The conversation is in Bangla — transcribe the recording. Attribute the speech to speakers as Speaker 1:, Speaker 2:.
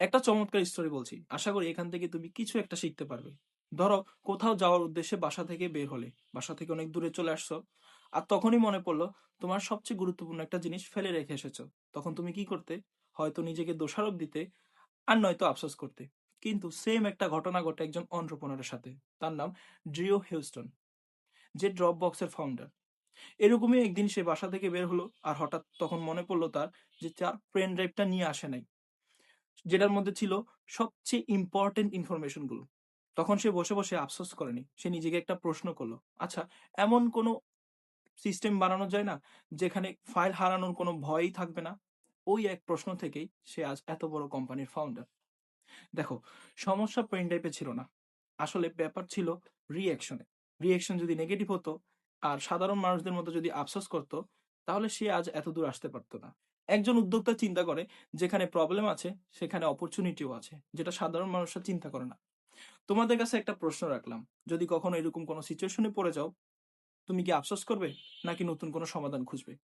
Speaker 1: একটা চমৎকার স্টোরি বলছি। আশা করি এখান থেকে তুমি কিছু একটা শিখতে পারবে। ধরো, কোথাও যাওয়ার উদ্দেশ্যে বাসা থেকে বের হলে, বাসা থেকে অনেক দূরে চলে আসছো, আর তখনই মনে পড়ল, তোমার সবচেয়ে গুরুত্বপূর্ণ একটা জিনিস ফেলে রেখে এসেছ। তখন তুমি কি করতে? হয়তো নিজেকে দোষারোপ দিতে, আর নয়তো আফসোস করতে। কিন্তু সেম একটা ঘটনা ঘটে একজন অন্টারপ্রনারের সাথে। তার নাম ড্রিও হিউস্টন যে ড্রপ বক্সের ফাউন্ডার এরকমই একদিন সে বাসা থেকে বের হলো, আর হঠাৎ তখন মনে পড়ল তার যে, তার পেন ড্রাইভটা নিয়ে আসে নাই। যেটার মধ্যে ছিল সবচেয়ে ইম্পর্টেন্ট ইনফরমেশনগুলো তখন সে বসে বসে আফসোস করেনি। সে নিজেকে একটা প্রশ্ন করল আচ্ছা এমন কোনো সিস্টেম বানানো যায় না যেখানে ফাইল হারানোর কোনো ভয়ই থাকবে না? ওই এক প্রশ্ন থেকেই সে আজ এত বড় কোম্পানির ফাউন্ডার দেখো, সমস্যা পেন ড্রাইভে ছিল না। আসলে ব্যাপার ছিল রিয়াকশনে রিয়াকশন যদি নেগেটিভ হতো আর সাধারণ মানুষদের মতো যদি আফসোস করতো তাহলে সে আজ এত দূর আসতে পারত না। একজন উদ্যোক্তা চিন্তা করে, যেখানে প্রবলেম আছে, সেখানে অপরচুনিটিও আছে, যেটা সাধারণ মানুষরা চিন্তা করে না। তোমাদের কাছে একটা প্রশ্ন রাখলাম, যদি কখনো এরকম কোনো সিচুয়েশনে পড়ে যাও, তুমি কি আফসোস করবে? নাকি নতুন কোনো সমাধান খুঁজবে?